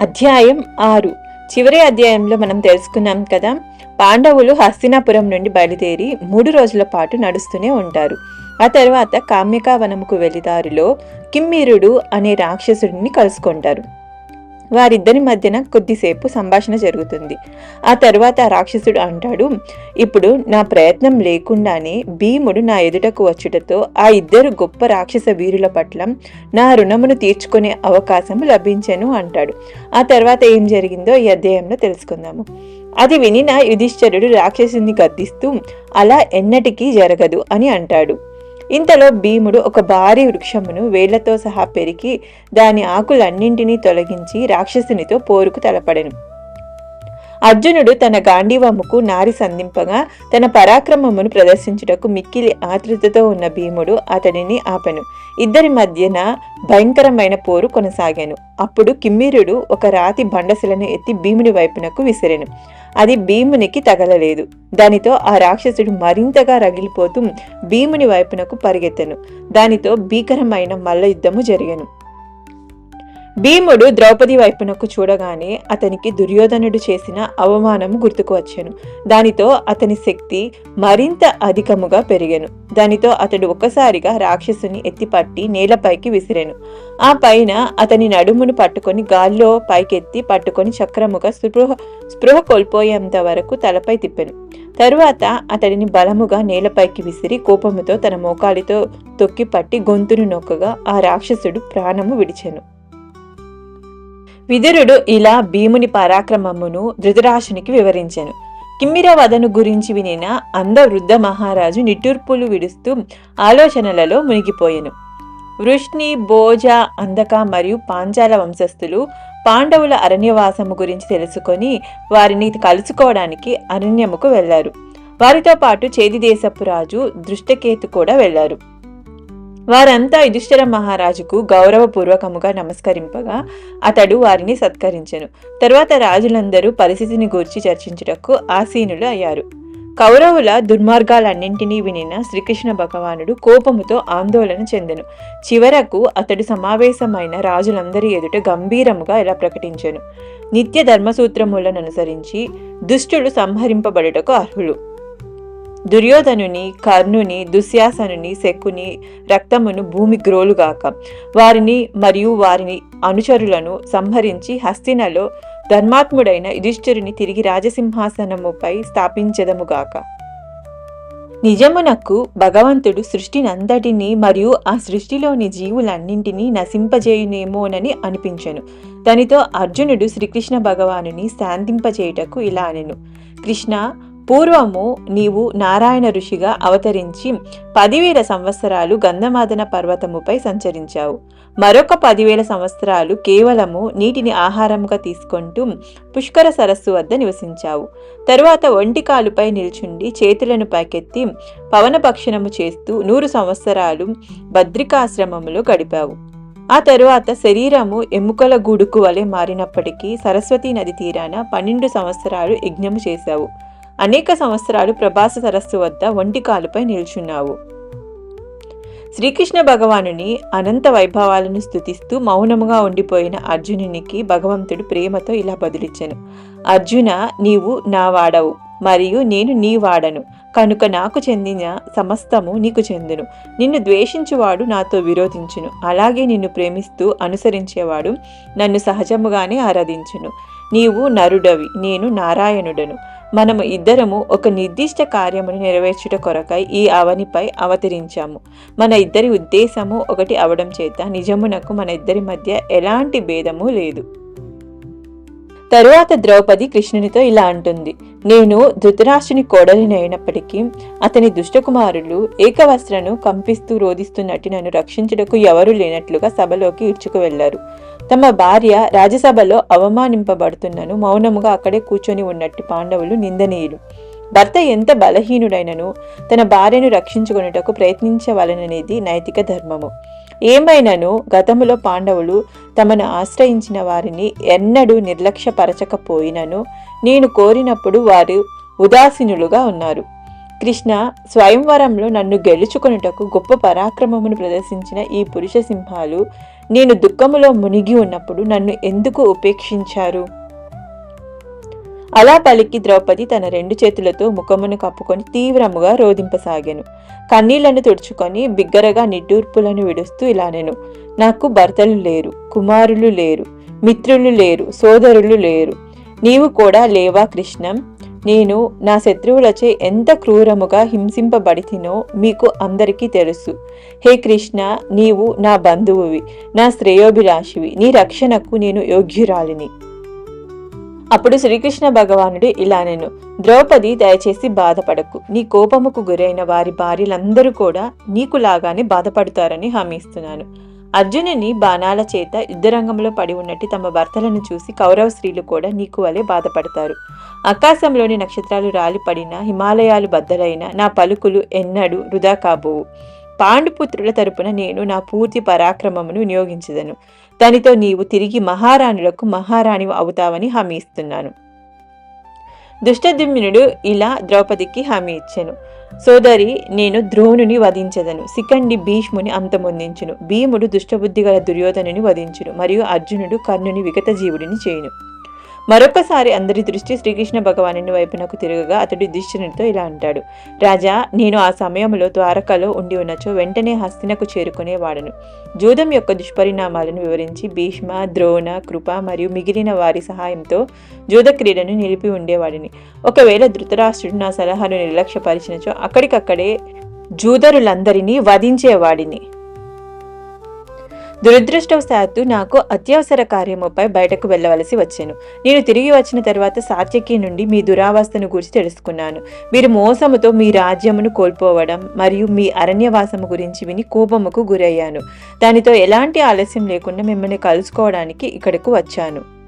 అధ్యాయం ఆరు. చివరి అధ్యాయంలో మనం తెలుసుకున్నాం కదా పాండవులు హస్తినాపురం నుండి బయలుదేరి మూడు రోజుల పాటు నడుస్తూనే ఉంటారు. ఆ తర్వాత కామ్యకావనముకు వెళ్ళి దారిలో కిమ్మీరుడు అనే రాక్షసుడిని కలుసుకుంటారు. వారిద్దరి మధ్యన కొద్దిసేపు సంభాషణ జరుగుతుంది. ఆ తర్వాత రాక్షసుడు అంటాడు ఇప్పుడు నా ప్రయత్నం లేకుండానే భీముడు నా ఎదుటకు వచ్చుటతో ఆ ఇద్దరు గొప్ప రాక్షస వీరుల పట్ల నా రుణమును తీర్చుకునే అవకాశం లభించను అంటాడు. ఆ తర్వాత ఏం జరిగిందో ఈ అధ్యాయంలో తెలుసుకుందాము. అది విని నా యుధిష్ఠరుడు రాక్షసుని గద్దిస్తూ అలా ఎన్నటికీ జరగదు అని అంటాడు. ఇంతలో భీముడు ఒక భారీ వృక్షమును వేళ్ళతో సహా పెరికి దాని ఆకులన్నింటినీ తొలగించి రాక్షసునితో పోరుకు తలపడెను. అర్జునుడు తన గాంధీవముకు నారి సంధింపగా తన పరాక్రమమును ప్రదర్శించుటకు మిక్కిలి ఆతృతతో ఉన్న భీముడు అతడిని ఆపెను. ఇద్దరి మధ్యన భయంకరమైన పోరు కొనసాగాను. అప్పుడు కిమ్మిరుడు ఒక రాతి బండశిలను ఎత్తి భీముని వైపునకు విసిరెను. అది భీమునికి తగలలేదు. దానితో ఆ రాక్షసుడు మరింతగా రగిలిపోతూ భీముని వైపునకు పరిగెత్తెను. దానితో భీకరమైన మల్ల యుద్ధము జరిగను. భీముడు ద్రౌపది వైపునకు చూడగానే అతనికి దుర్యోధనుడు చేసిన అవమానం గుర్తుకు వచ్చాను. దానితో అతని శక్తి మరింత అధికముగా పెరిగాను. దానితో అతడు ఒక్కసారిగా రాక్షసుని ఎత్తిపట్టి నేలపైకి విసిరాను. ఆ పైన అతని నడుమును పట్టుకొని గాల్లో పైకెత్తి పట్టుకొని చక్రముగా స్పృహ స్పృహ కోల్పోయేంత వరకు తలపై తిప్పెను. తరువాత అతడిని బలముగా నేలపైకి విసిరి కోపముతో తన మోకాలితో తొక్కి పట్టి గొంతును నొక్కగా ఆ రాక్షసుడు ప్రాణము విడిచెను. విదురుడు ఇలా భీముని పరాక్రమమును ధృతరాశునికి వివరించెను. కిమ్మిర వదను గురించి వినిన అంద వృద్ధ మహారాజు నిట్టూర్పులు విడుస్తూ ఆలోచనలలో మునిగిపోయెను. వృష్ణి భోజ అందక మరియు పాంచాల వంశస్థులు పాండవుల అరణ్యవాసము గురించి తెలుసుకొని వారిని కలుసుకోవడానికి అరణ్యముకు వెళ్ళారు వారితో పాటు చేది దేశపు రాజు దృష్టకేతు కూడా వెళ్ళారు వారంతా యుధిష్ఠిర మహారాజుకు గౌరవపూర్వకముగా నమస్కరింపగా అతడు వారిని సత్కరించెను. తరువాత రాజులందరూ పరిస్థితిని గూర్చి చర్చించుటకు ఆసీనులు అయ్యారు. కౌరవుల దుర్మార్గాలన్నింటినీ వినిన శ్రీకృష్ణ భగవానుడు కోపముతో ఆందోళన చెందెను. చివరకు అతడు సమావేశమైన రాజులందరి ఎదుట గంభీరముగా ఇలా ప్రకటించెను. నిత్య ధర్మసూత్రములను అనుసరించి దుష్టులు సంహరింపబడుటకు అర్హులు. దుర్యోధనుని కర్ణుని దుశ్యాసనుని శకుని రక్తమును భూమి గ్రోలుగాక. వారిని మరియు వారిని అనుచరులను సంహరించి హస్తినలో ధర్మాత్ముడైన యుధిష్ఠిరుని తిరిగి రాజసింహాసనముపై స్థాపించదముగాక. నిజమునకు భగవంతుడు సృష్టినంతటినీ మరియు ఆ సృష్టిలోని జీవులన్నింటినీ నశింపజేయునేమోనని అనిపించెను. దానితో అర్జునుడు శ్రీకృష్ణ భగవానుని శాంతింపజేయుటకు ఇలా అనెను. కృష్ణ పూర్వము నీవు నారాయణ ఋషిగా అవతరించి పదివేల సంవత్సరాలు గంధమాదన పర్వతముపై సంచరించావు. మరొక పదివేల సంవత్సరాలు కేవలము నీటిని ఆహారంగా తీసుకుంటూ పుష్కర సరస్సు వద్ద నివసించావు. తరువాత ఒంటికాలుపై నిల్చుండి చేతులను పైకెత్తి పవనభక్షణము చేస్తూ నూరు సంవత్సరాలు భద్రికాశ్రమములో గడిపావు. ఆ తరువాత శరీరము ఎముకల గూడుకు వలె మారినప్పటికీ సరస్వతీ నది తీరాన పన్నెండు సంవత్సరాలు యజ్ఞము చేశావు. అనేక సంవత్సరాలు ప్రభాస సరస్సు వద్ద ఒంటి కాలుపై నిల్చున్నావు. శ్రీకృష్ణ భగవానుని అనంత వైభవాలను స్థుతిస్తూ మౌనముగా ఉండిపోయిన అర్జునునికి భగవంతుడు ప్రేమతో ఇలా బదులిచ్చెను. అర్జున నీవు నా వాడవు మరియు నేను నీ వాడను. కనుక నాకు చెందిన సమస్తము నీకు చెందును. నిన్ను ద్వేషించువాడు నాతో విరోధించును. అలాగే నిన్ను ప్రేమిస్తూ అనుసరించేవాడు నన్ను సహజముగానే ఆరాధించును. నీవు నరుడవి నేను నారాయణుడను. మనము ఇద్దరము ఒక నిర్దిష్ట కార్యమును నెరవేర్చుట కొరకై ఈ అవనిపై అవతరించాము. మన ఇద్దరి ఉద్దేశము ఒకటి అవడం చేత నిజమునకు మన ఇద్దరి మధ్య ఎలాంటి భేదము లేదు. తరువాత ద్రౌపది కృష్ణునితో ఇలా అంటుంది. నేను ధృతరాష్ట్రుని కోడలినైనప్పటికీ అతని దుష్టకుమారులు ఏకవస్త్రను కంపిస్తూ రోధిస్తున్నట్టు నన్ను రక్షించుటకు ఎవరూ లేనట్లుగా సభలోకి ఇడ్చుకు వెళ్ళారు తమ భార్య రాజ్యసభలో అవమానింపబడుతున్నను మౌనముగా అక్కడే కూర్చొని ఉన్నట్టు పాండవులు నిందనీయులు. భర్త ఎంత బలహీనుడైనను తన భార్యను రక్షించుకునేటకు ప్రయత్నించవలననేది నైతిక ధర్మము. ఏమైనను గతములో పాండవులు తమను ఆశ్రయించిన వారిని ఎన్నడూ నిర్లక్ష్యపరచకపోయినను. నేను కోరినప్పుడు వారు ఉదాసీనులుగా ఉన్నారు. కృష్ణ స్వయంవరంలో నన్ను గెలుచుకొనుటకు గొప్ప పరాక్రమమును ప్రదర్శించిన ఈ పురుష సింహాలు నేను దుఃఖములో మునిగి ఉన్నప్పుడు నన్ను ఎందుకు ఉపేక్షించారు? అలా పలికి ద్రౌపది తన రెండు చేతులతో ముఖమును కప్పుకొని తీవ్రముగా రోధింపసాగాను. కన్నీళ్ళను తుడుచుకొని బిగ్గరగా నిట్టూర్పులను విడుస్తూ ఇలా నేను నాకు భర్తలు లేరు కుమారులు లేరు మిత్రులు లేరు సోదరులు లేరు. నీవు కూడా లేవా కృష్ణం? నేను నా శత్రువులచే ఎంత క్రూరముగా హింసింపబడితినో మీకు అందరికీ తెలుసు. హే కృష్ణ నీవు నా బంధువువి నా శ్రేయోభిలాషివి నీ రక్షణకు నేను యోగ్యురాలిని. అప్పుడు శ్రీకృష్ణ భగవానుడు ఇలా నేను ద్రౌపది దయచేసి బాధపడకు. నీ కోపముకు గురైన వారి భార్యలందరూ కూడా నీకులాగానే బాధపడతారని హామీ ఇస్తున్నాను. అర్జునుని బాణాల చేత యుద్ధరంగంలో పడి ఉన్నట్టు తమ భర్తలను చూసి కౌరవ స్త్రీలు కూడా నీకు వలె బాధపడతారు. ఆకాశంలోని నక్షత్రాలు రాలిపడిన హిమాలయాలు బద్దలైన నా పలుకులు ఎన్నడూ వృధా కాబోవు. పాండుపుత్రుల తరపున నేను నా పూర్తి పరాక్రమమును వినియోగించదను. దానితో నీవు తిరిగి మహారాణులకు మహారాణి అవుతావని హామీ ఇస్తున్నాను. దుష్టదిమ్యునుడు ఇలా ద్రౌపదికి హామీ ఇచ్చాను. సోదరి నేను ద్రోణుని వధించదను. సికండి భీష్ముని అంతమొందించును. భీముడు దుష్టబుద్ధి గల దుర్యోధనుని వధించును. మరియు అర్జునుడు కర్ణుని విగత జీవుడిని చేయును. మరొకసారి అందరి దృష్టి శ్రీకృష్ణ భగవాను వైపునకు తిరగగా అతడు దుష్టునితో ఇలా అంటాడు రాజా నేను ఆ సమయంలో ద్వారకలో ఉండి ఉన్నచో వెంటనే హస్తినకు చేరుకునేవాడను. జూదం యొక్క దుష్పరిణామాలను వివరించి భీష్మ ద్రోణ కృప మరియు మిగిలిన వారి సహాయంతో జూద క్రీడను నిలిపి ఉండేవాడిని. ఒకవేళ ధృతరాష్ట్రుడు నా సలహాను నిర్లక్ష్యపరిచినచో అక్కడికక్కడే జూదరులందరినీ వధించేవాడిని. దురదృష్టవశాత్తు నాకు అత్యవసర కార్యముపై బయటకు వెళ్ళవలసి వచ్చాను. నేను తిరిగి వచ్చిన తర్వాత సాత్యకి నుండి మీ దురావస్థను గురించి తెలుసుకున్నాను. మీరు మోసముతో మీ రాజ్యమును కోల్పోవడం మరియు మీ అరణ్యవాసము గురించి విని కోపముకు గురయ్యాను. దానితో ఎలాంటి ఆలస్యం లేకుండా మిమ్మల్ని కలుసుకోవడానికి ఇక్కడకు వచ్చాను.